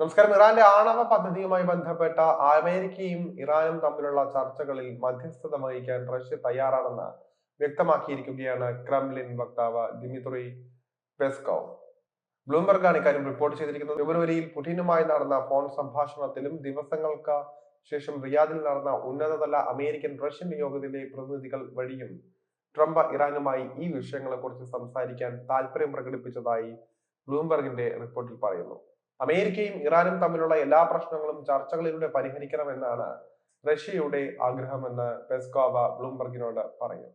നമസ്കാരം. ഇറാന്റെ ആണവ പദ്ധതിയുമായി ബന്ധപ്പെട്ട അമേരിക്കയും ഇറാനും തമ്മിലുള്ള ചർച്ചകളിൽ മധ്യസ്ഥത വഹിക്കാൻ റഷ്യ തയ്യാറാണെന്ന് വ്യക്തമാക്കിയിരിക്കുകയാണ് ക്രംലിൻ വക്താവ് ദിമിത്രി പെസ്കോവ്. ബ്ലൂംബർഗാണ് ഇക്കാര്യം റിപ്പോർട്ട് ചെയ്തിരിക്കുന്നത്. ഫെബ്രുവരിയിൽ പുടിനുമായി നടന്ന ഫോൺ സംഭാഷണത്തിലും ദിവസങ്ങൾക്ക് ശേഷം റിയാദിൽ നടന്ന ഉന്നതതല അമേരിക്കൻ റഷ്യൻ യോഗത്തിലെ പ്രതിനിധികൾ വഴിയും ട്രംപ് ഇറാനുമായി ഈ വിഷയങ്ങളെക്കുറിച്ച് സംസാരിക്കാൻ താല്പര്യം പ്രകടിപ്പിച്ചതായി ബ്ലൂംബർഗിന്റെ റിപ്പോർട്ടിൽ പറയുന്നു. അമേരിക്കയും ഇറാനും തമ്മിലുള്ള എല്ലാ പ്രശ്നങ്ങളും ചർച്ചകളിലൂടെ പരിഹരിക്കണമെന്നാണ് റഷ്യയുടെ ആഗ്രഹമെന്ന് പെസ്കോവ ബ്ലൂംബർഗിനോട് പറഞ്ഞു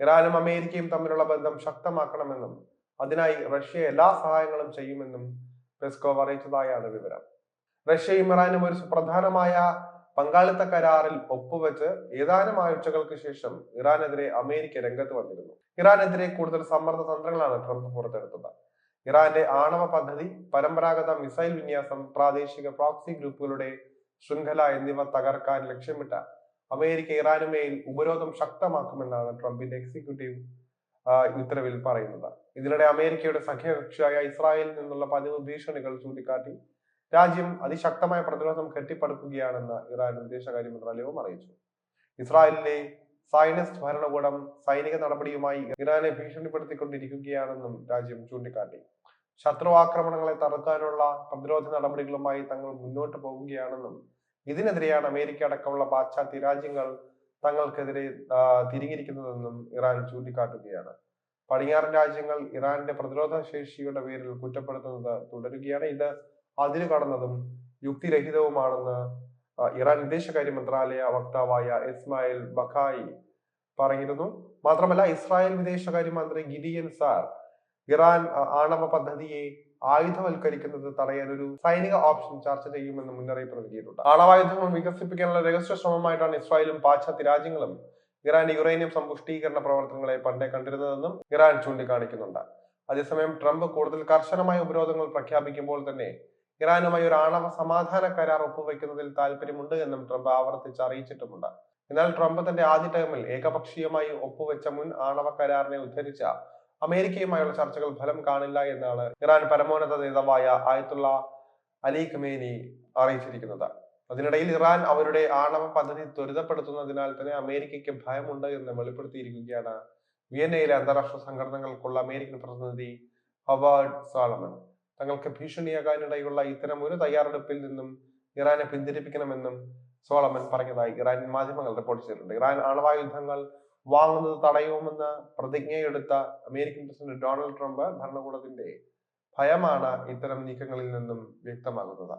ഇറാനും അമേരിക്കയും തമ്മിലുള്ള ബന്ധം ശക്തമാക്കണമെന്നും അതിനായി റഷ്യ എല്ലാ സഹായങ്ങളും ചെയ്യുമെന്നും പെസ്കോവ് അറിയിച്ചതായാണ് വിവരം. റഷ്യയും ഇറാനും ഒരു സുപ്രധാനമായ പങ്കാളിത്ത കരാറിൽ ഒപ്പുവെച്ച് ഏതാനും ആഴ്ചകൾക്ക് ശേഷം ഇറാനെതിരെ അമേരിക്ക രംഗത്ത് വന്നിരുന്നു. ഇറാനെതിരെ കൂടുതൽ സമ്മർദ്ദ തന്ത്രങ്ങളാണ് ട്രംപ് പുറത്തെടുത്തത്. ഇറാന്റെ ആണവ പദ്ധതി പരമ്പരാഗത മിസൈൽ വിന്യാസം പ്രാദേശിക പ്രോക്സി ഗ്രൂപ്പുകളുടെ ശൃംഖല എന്നിവ തകർക്കാൻ ലക്ഷ്യമിട്ട അമേരിക്ക ഇറാനുമേൽ ഉപരോധം ശക്തമാക്കുമെന്നാണ് ട്രംപിന്റെ എക്സിക്യൂട്ടീവ് ഉത്തരവിൽ പറയുന്നത്. ഇതിനിടെ അമേരിക്കയുടെ സഖ്യകക്ഷിയായ ഇസ്രായേലിൽ നിന്നുള്ള പതിവ് ഭീഷണികൾ ചൂണ്ടിക്കാട്ടി രാജ്യം അതിശക്തമായ പ്രതിരോധം കെട്ടിപ്പടുക്കുകയാണെന്ന് ഇറാൻ വിദേശകാര്യ മന്ത്രാലയവും അറിയിച്ചു. ഇസ്രായേലിലെ സൈനിസ്റ്റ് ഭരണകൂടം സൈനിക നടപടിയുമായി ഇറാനെ ഭീഷണിപ്പെടുത്തിക്കൊണ്ടിരിക്കുകയാണെന്നും രാജ്യം ചൂണ്ടിക്കാട്ടി. ശത്രു ആക്രമണങ്ങളെ തടുക്കാനുള്ള പ്രതിരോധ നടപടികളുമായി തങ്ങൾ മുന്നോട്ട് പോവുകയാണെന്നും ഇതിനെതിരെയാണ് അമേരിക്ക അടക്കമുള്ള പാശ്ചാത്യ രാജ്യങ്ങൾ തങ്ങൾക്കെതിരെ തിരിഞ്ഞിരിക്കുന്നതെന്നും ഇറാൻ ചൂണ്ടിക്കാട്ടുകയാണ്. പടിഞ്ഞാറൻ രാജ്യങ്ങൾ ഇറാന്റെ പ്രതിരോധ ശേഷിയുടെ പേരിൽ കുറ്റപ്പെടുത്തുന്നത് തുടരുകയാണ്. ഇത് അതിരു കടന്നതും യുക്തിരഹിതവുമാണെന്ന് ഇറാൻ വിദേശകാര്യ മന്ത്രാലയ വക്താവായ ഇസ്മായിൽ ബഖായി പറഞ്ഞിരുന്നു മാത്രമല്ല ഇസ്രായേൽ വിദേശകാര്യ മന്ത്രി ഗിഡിയൻ സാർ ഇറാൻ ആണവ പദ്ധതിയെ ആയുധവൽക്കരിക്കുന്നത് തടയാൻ ഒരു സൈനിക ഓപ്ഷൻ ചർച്ച ചെയ്യുമെന്ന് മുന്നറിയിപ്പ് നൽകിയിട്ടുണ്ട്. ആണവായുധങ്ങൾ വികസിപ്പിക്കാനുള്ള രഹസ്യ ശ്രമമായിട്ടാണ് ഇസ്രായേലും പാശ്ചാത്യ രാജ്യങ്ങളും ഇറാൻ യുറേനിയം സമ്പുഷ്ടീകരണ പ്രവർത്തനങ്ങളെ പണ്ടേ കണ്ടിരുന്നതെന്നും ഇറാൻ ചൂണ്ടിക്കാണിക്കുന്നുണ്ട്. അതേസമയം ട്രംപ് കൂടുതൽ കർശനമായ ഉപരോധങ്ങൾ പ്രഖ്യാപിക്കുമ്പോൾ തന്നെ ഇറാനുമായി ഒരു ആണവ സമാധാന കരാർ ഒപ്പുവെക്കുന്നതിൽ താല്പര്യമുണ്ട് എന്നും ട്രംപ് ആവർത്തിച്ച് അറിയിച്ചിട്ടുമുണ്ട്. എന്നാൽ ട്രംപ് തന്റെ ആദ്യ ടേമിൽ ഏകപക്ഷീയമായി ഒപ്പുവെച്ച മുൻ ആണവ കരാറിനെ ഉദ്ധരിച്ച അമേരിക്കയുമായുള്ള ചർച്ചകൾ ഫലം കാണില്ല എന്നാണ് ഇറാൻ പരമോന്നത നേതാവായ ആയത്തുള്ള അലി ഖമേനി അറിയിച്ചിരിക്കുന്നത്. അതിനിടയിൽ ഇറാൻ അവരുടെ ആണവ പദ്ധതി ത്വരിതപ്പെടുത്തുന്നതിനാൽ തന്നെ അമേരിക്കയ്ക്ക് ഭയമുണ്ട് എന്ന് വെളിപ്പെടുത്തിയിരിക്കുകയാണ് വിയന്നയിലെ അന്താരാഷ്ട്ര സംഘടനകൾക്കുള്ള അമേരിക്കൻ പ്രതിനിധി ഹവാർഡ് സാളമൻ തങ്ങൾക്ക് ഭീഷണിയാകാനിടയുള്ള ഇത്തരം ഒരു തയ്യാറെടുപ്പിൽ നിന്നും ഇറാനെ പിന്തിരിപ്പിക്കണമെന്നും സോളമൻ പറഞ്ഞതായി ഇറാൻ മാധ്യമങ്ങൾ റിപ്പോർട്ട് ചെയ്തിട്ടുണ്ട്. ഇറാൻ ആണവായുധങ്ങൾ വാങ്ങുന്നത് തടയുമെന്ന് പ്രതിജ്ഞയെടുത്ത അമേരിക്കൻ പ്രസിഡന്റ് ഡൊണാൾഡ് ട്രംപ് ഭരണകൂടത്തിന്റെ ഭയമാണ് ഇത്തരം നീക്കങ്ങളിൽ നിന്നും വ്യക്തമാകുന്നത്.